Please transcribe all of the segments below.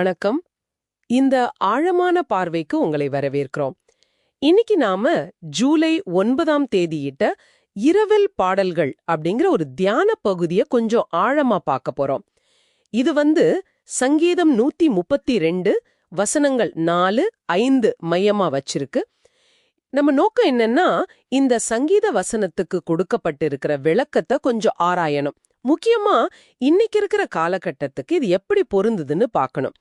வணக்கம். இந்த ஆழமான பார்வைக்கு உங்களை வரவேற்கிறோம். இன்னைக்கு நாம ஜூலை ஒன்பதாம் தேதியிட்ட இரவில் பாடல்கள் அப்படிங்கிற ஒரு தியான பகுதியை கொஞ்சம் ஆழமா பார்க்க போறோம். இது வந்து சங்கீதம் நூத்தி முப்பத்தி ரெண்டு வசனங்கள் நாலு ஐந்து மையமா வச்சிருக்கு. நம்ம நோக்கம் என்னன்னா இந்த சங்கீத வசனத்துக்கு கொடுக்கப்பட்டிருக்கிற விளக்கத்தை கொஞ்சம் ஆராயணும். முக்கியமா இன்னைக்கு இருக்கிற காலகட்டத்துக்கு இது எப்படி பொருந்துதுன்னு பார்க்கணும்.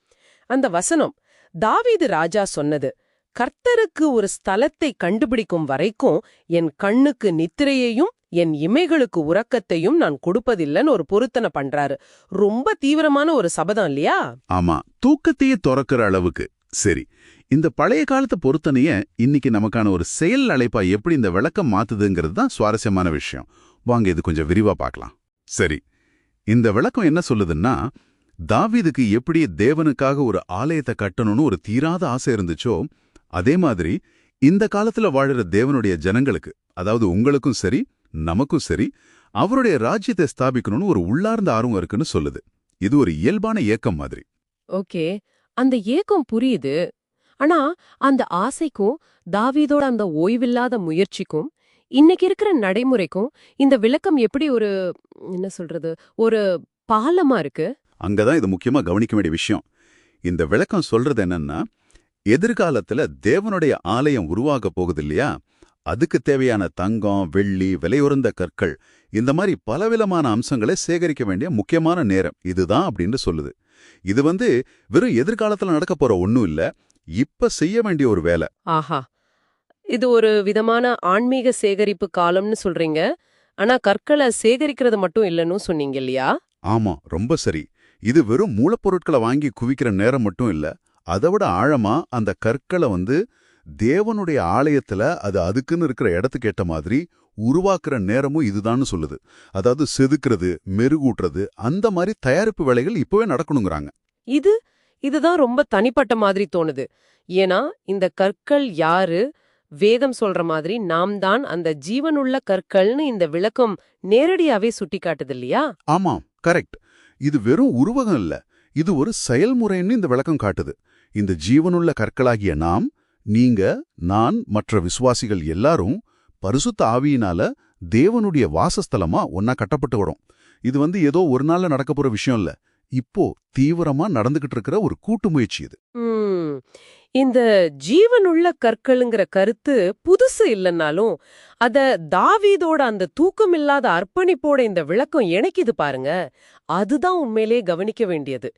அந்த வசனம். தாவீது ராஜா சொன்னது கர்த்தருக்கு ஒரு ஸ்தலத்தை கண்டுபிடிக்கும் வரைக்கும் என் கண்ணுக்கு நித்திரையையும் என் இமைகளுக்கு உறக்கத்தையும் நான் கொடுப்பதில்லைன்னு ஒரு பொருத்தனை பண்றாரு. ரொம்ப தீவிரமான ஒரு சபதம் இல்லையா? ஆமா தூக்கத்தையே துறக்கிற அளவுக்கு. சரி இந்த பழைய காலத்து பொருத்தனைய இன்னைக்கு நமக்கான ஒரு செயல் அழைப்பா எப்படி இந்த விளக்கம் மாத்துதுங்கிறது தான் சுவாரஸ்யமான விஷயம். வாங்க இது கொஞ்சம் விரிவா பார்க்கலாம். சரி இந்த விளக்கம் என்ன சொல்லுதுன்னா தாவீதுக்கு எப்படி தேவனுக்காக ஒரு ஆலயத்தை கட்டணும்னு ஒரு தீராத ஆசை இருந்துச்சோ அதே மாதிரி இந்த காலத்துல வாழுற தேவனுடைய ஜனங்களுக்கு அதாவது உங்களுக்கும் சரி நமக்கும் சரி அவருடைய ராஜ்யத்தை ஸ்தாபிக்கணும்னு ஒரு உள்ளார்ந்த ஆர்வம் இருக்குன்னு சொல்லுது. இது ஒரு இயல்பான ஏக்கம் மாதிரி. ஓகே. அந்த ஏக்கம் புரியுது. ஆனா அந்த ஆசைக்கும் தாவீதோட அந்த ஓய்வில்லாத முயற்சிக்கும் இன்னைக்கு இருக்கிற நடைமுறைக்கும் இந்த விளக்கம் எப்படி ஒரு என்ன சொல்றது ஒரு பாலமா இருக்கு? அங்கதான் இது முக்கியமா கவனிக்க வேண்டிய விஷயம். இந்த விளக்கம் சொல்றது என்னன்னா எதிர்காலத்துல தேவனுடைய ஆலயம் உருவாக போகுது இல்லையா? அதுக்கு தேவையான தங்கம் வெள்ளி விலையுறந்த கற்கள் இந்த மாதிரி பலவிதமான அம்சங்களை சேகரிக்க வேண்டிய முக்கியமான நேரம். இதுதான் அப்படின்னு சொல்லுது. இது வந்து வெறும் எதிர்காலத்துல நடக்க போற ஒண்ணும் இல்ல இப்ப செய்ய வேண்டிய ஒரு வேலை. ஆஹா. இது ஒரு விதமான ஆன்மீக சேகரிப்பு காலம்னு சொல்றீங்க. ஆனா கற்களை சேகரிக்கிறது மட்டும் இல்லைன்னு சொன்னீங்க இல்லையா? ஆமா ரொம்ப சரி. இது வெறும் மூலப்பொருட்களை வாங்கி குவிக்கிற நேரம் மட்டும் இல்ல அதை விட ஆழமா அந்த கற்களை வந்து தேவனுடைய ஆலயத்துல அது அதுக்குன்னு இருக்கிற இடத்துக்கு ஏற்ற மாதிரி உருவாக்குற நேரமும் இதுதான்னு சொல்லுது. அதாவது செதுக்கிறது மெருகூட்டுறது அந்த மாதிரி தயாரிப்பு வேலைகள் இப்பவே நடக்கணுங்கிறாங்க. இது இதுதான் ரொம்ப தனிப்பட்ட மாதிரி தோணுது. ஏன்னா இந்த கற்கள் யாரு? வேதம் சொல்ற மாதிரி நாம் தான் அந்த ஜீவனுள்ள கற்கள்னு இந்த விளக்கம் நேரடியாவே சுட்டி காட்டுது இல்லையா? ஆமாம் கரெக்ட். இது வெறும் உருவகம் இல்ல இது ஒரு செயல்முறைன்னு இந்த விளக்கம் காட்டுது. இந்த ஜீவனுள்ள கற்களாகிய நாம் நீங்க நான் மற்ற விசுவாசிகள் எல்லாரும் பரிசுத்த ஆவியினால தேவனுடைய வாசஸ்தலமா ஒன்னா கட்டப்பட்டு வரும் இது வந்து ஏதோ ஒரு நாள்ல நடக்க போற விஷயம் இல்ல. இப்போ தீவிரமா நடந்துகிட்டு இருக்கிற ஒரு கூட்டு முயற்சி இது. இந்த ஜீவனுள்ள கற்கள்ங்கிற கருத்து புதுசு இல்லைன்னாலும் அத தாவீதோட அந்த தூக்கமில்லாத அர்ப்பணிப்போட இந்த விளக்கம் இணைக்குது பாருங்க. அதுதான் உண்மையிலே கவனிக்க வேண்டியது.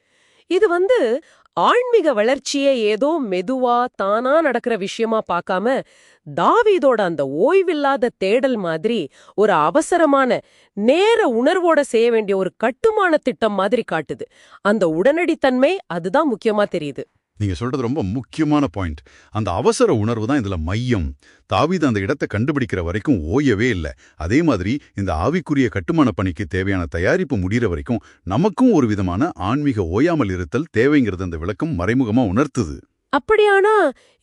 இது வந்து ஆன்மீக வளர்ச்சியே ஏதோ மெதுவா தானா நடக்கிற விஷயமா பார்க்காம தாவீதோட அந்த ஓய்வில்லாத தேடல் மாதிரி ஒரு அவசரமான நேர உணர்வோட செய்ய வேண்டிய ஒரு கட்டுமான திட்டம் மாதிரி காட்டுது. அந்த உடனடித்தன்மை அதுதான் முக்கியமா தெரியுது. நீங்க சொல்றது ரொம்ப முக்கியமான பாயிண்ட் அந்த அவசர உணர்வு தான் இதுல மையம். தாவித அந்த இடத்தை கண்டுபிடிக்கிற வரைக்கும் ஓயவே இல்லை. அதே மாதிரி இந்த ஆவிக்குரிய கட்டுமான பணிக்கு தேவையான தயாரிப்பு முடிகிற வரைக்கும் நமக்கும் ஒரு விதமான ஆன்மீக ஓயாமல் இருத்தல் தேவைங்கிறது அந்த விளக்கம் மறைமுகமா உணர்த்துது. அப்படியானா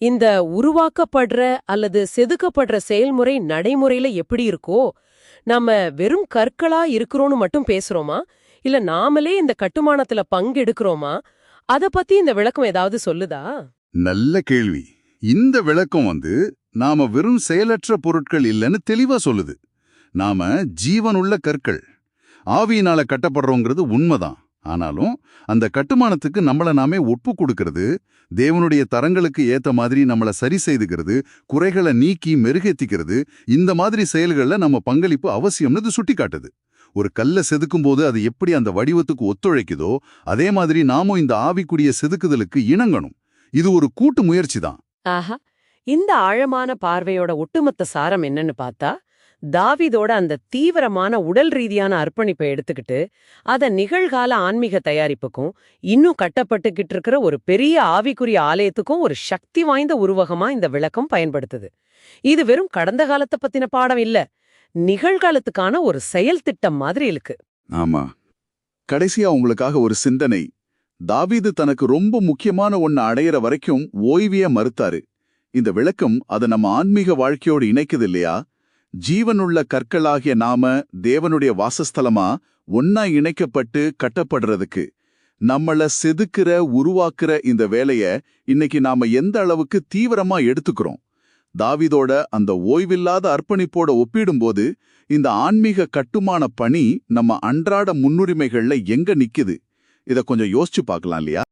இந்த உருவாக்கப்படுற அல்லது செதுக்கப்படுற செயல்முறை நடைமுறையில எப்படி இருக்கோ நாம வெறும் கற்களா இருக்கிறோன்னு மட்டும் பேசுறோமா? இல்ல நாமளே இந்த கட்டுமானத்துல பங்கெடுக்கிறோமா? அத பத்தி இந்த விளக்கம் ஏதாவது சொல்லுதா? நல்ல கேள்வி. இந்த விளக்கம் வந்து நாம வெறும் செயலற்ற பொருட்கள் இல்லைன்னு தெளிவா சொல்லுது. நாம ஜீவனுள்ள கற்கள். ஆவியினால கட்டப்படுறோங்கிறது உண்மைதான். ஆனாலும் அந்த கட்டுமானத்துக்கு நம்மள நாமே ஒப்பு கொடுக்கறது தேவனுடைய தரங்களுக்கு ஏத்த மாதிரி நம்மள சரி செய்துக்கிறது குறைகளை நீக்கி மெருகேத்திக்கிறது இந்த மாதிரி செயல்கள்ல நம்ம பங்களிப்பு அவசியம்னு இது சுட்டிக்காட்டுது. ஒரு கல்ல செதுக்கும் போது அது எப்படி அந்த வடிவத்துக்கு ஒத்துழைக்குதோ அதே மாதிரி நாமும் இந்த ஆவிக்குரிய செதுக்குதலுக்கு இணங்கணும். இது ஒரு கூட்டு முயற்சி தான். ஆஹா. இந்த ஆழமான பார்வையோட ஒட்டுமொத்த சாரம் என்னன்னு பார்த்தா தாவிதோட அந்த தீவிரமான உடல் ரீதியான அர்ப்பணிப்பை எடுத்துக்கிட்டு அத நிகழ்கால ஆன்மீக தயாரிப்புக்கும் இன்னும் கட்டப்பட்டுக்கிட்டு இருக்கிற ஒரு பெரிய ஆவிக்குரிய ஆலயத்துக்கும் ஒரு சக்தி வாய்ந்த உருவகமா இந்த விளக்கம் பயன்படுத்துது. இது வெறும் கடந்த காலத்தை பத்தின பாடம் இல்ல. நிகழ்காலத்துக்கான ஒரு செயல் திட்டம் மாதிரி இருக்கு. ஆமா. கடைசியா உங்களுக்காக ஒரு சிந்தனை. தாவீது தனக்கு ரொம்ப முக்கியமான ஒன்னு அடையிற வரைக்கும் ஓய்விய மறுத்தாரு. இந்த விளக்கம் அதை நம்ம ஆன்மீக வாழ்க்கையோடு இணைக்குது இல்லையா? ஜீவனுள்ள கற்களாகிய நாம தேவனுடைய வாசஸ்தலமா ஒன்னா இணைக்கப்பட்டு கட்டப்படுறதுக்கு. நம்மள செதுக்குற உருவாக்குற இந்த வேலைய இன்னைக்கு நாம எந்த அளவுக்கு தீவிரமா எடுத்துக்கிறோம்? தாவிதோட அந்த ஓய்வில்லாத அர்ப்பணிப்போட ஒப்பிடும்போது இந்த ஆன்மீக கட்டுமான பணி நம்ம அன்றாட முன்னுரிமைகள்ல எங்க நிக்குது? இத கொஞ்சம் யோசிச்சு பார்க்கலாம் இல்லையா?